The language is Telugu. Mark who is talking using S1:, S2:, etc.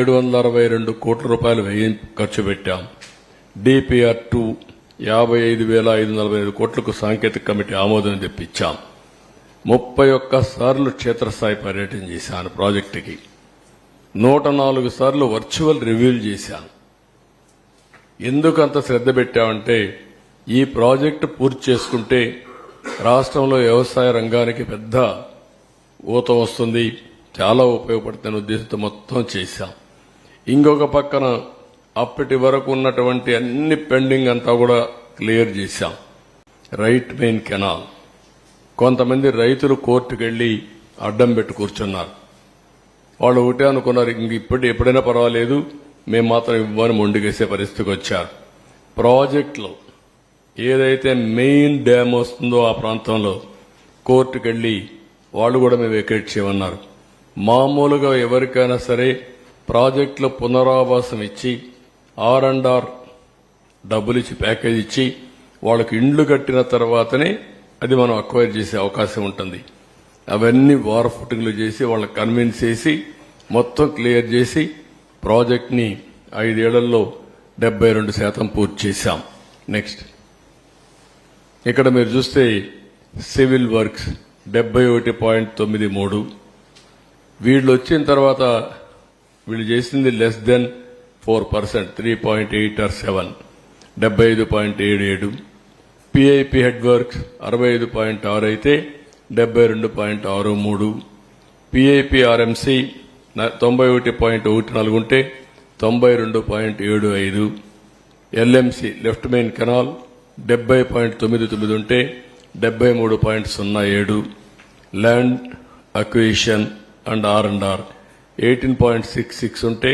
S1: ఏడు వందల అరవై రెండు కోట్ల రూపాయలు వ్యయం ఖర్చు పెట్టాం. డిపిఆర్ టూ యాభై ఐదు వేల ఐదు నలభై ఐదు కోట్లకు సాంకేతిక కమిటీ ఆమోదం తెప్పించాం. ముప్పై ఒక్క సార్లు క్షేత్రస్థాయి పర్యటన చేశాను ప్రాజెక్టుకి. నూట నాలుగు సార్లు వర్చువల్ రివ్యూలు చేశాను ఎందుకు అంత శ్రద్ధ పెట్టామంటే ఈ ప్రాజెక్టు పూర్తి చేసుకుంటే రాష్ట్రంలో వ్యవసాయ రంగానికి పెద్ద ఊత వస్తుంది. చాలా ఉపయోగపడుతున్న ఉద్దేశంతో మొత్తం చేశాం. ఇంకొక పక్కన అప్పటి వరకు ఉన్నటువంటి అన్ని పెండింగ్ అంతా కూడా క్లియర్ చేశాం. Right main canal. కొంతమంది రైతులు కోర్టుకు వెళ్ళి అడ్డం పెట్టి కూర్చున్నారు. వాళ్ళు ఒకటే అనుకున్నారు ఇంక ఇప్పటి ఎప్పుడైనా పర్వాలేదు మేము మాత్రం ఇవ్వని మొండిగేసే పరిస్థితికి వచ్చారు. ప్రాజెక్టులో ఏదైతే మెయిన్ డ్యామ్ వస్తుందో ఆ ప్రాంతంలో కోర్టుకు వాళ్ళు కూడా మేము వెకేట్ చేయమన్నారు. మామూలుగా ఎవరికైనా సరే ప్రాజెక్టుల పునరావాసం ఇచ్చి ఆర్ అండ్ ఆర్ డబ్బులు ఇచ్చి ప్యాకేజ్ ఇచ్చి వాళ్ళకి ఇండ్లు కట్టిన తర్వాతనే అది మనం అక్వైర్ చేసే అవకాశం ఉంటుంది. అవన్నీ వార్ ఫుటింగ్లు చేసి వాళ్ళని కన్విన్స్ చేసి మొత్తం క్లియర్ చేసి ప్రాజెక్ట్ని ఐదేళ్ళలో డెబ్బై రెండు శాతం పూర్తి చేశాం. నెక్స్ట్ ఇక్కడ మీరు చూస్తే సివిల్ వర్క్స్ డెబ్బై ఒకటి పాయింట్ తొమ్మిది మూడు. వీళ్ళు వచ్చిన తర్వాత వీళ్ళు చేసింది less than four percent three point eight or seven డెబ్బై ఐదు పాయింట్ ఏడు ఏడు. పిఐపి హెడ్ వర్క్స్ అరవై ఐదు పాయింట్ ఆరు అయితే డెబ్బై రెండు పాయింట్ ఆరు మూడు. పిఐపి ఆర్ఎంసి తొంభై ఒకటి పాయింట్ ఒకటి నాలుగు ఉంటే తొంభై రెండు పాయింట్ ఏడు ఐదు. L M C left main canal డెబ్బై పాయింట్ తొమ్మిది తొమ్మిది ఉంటే డెబ్బై మూడు పాయింట్ సున్నా ఏడు. Land acquisition and R and R eighteen point six six ఉంటే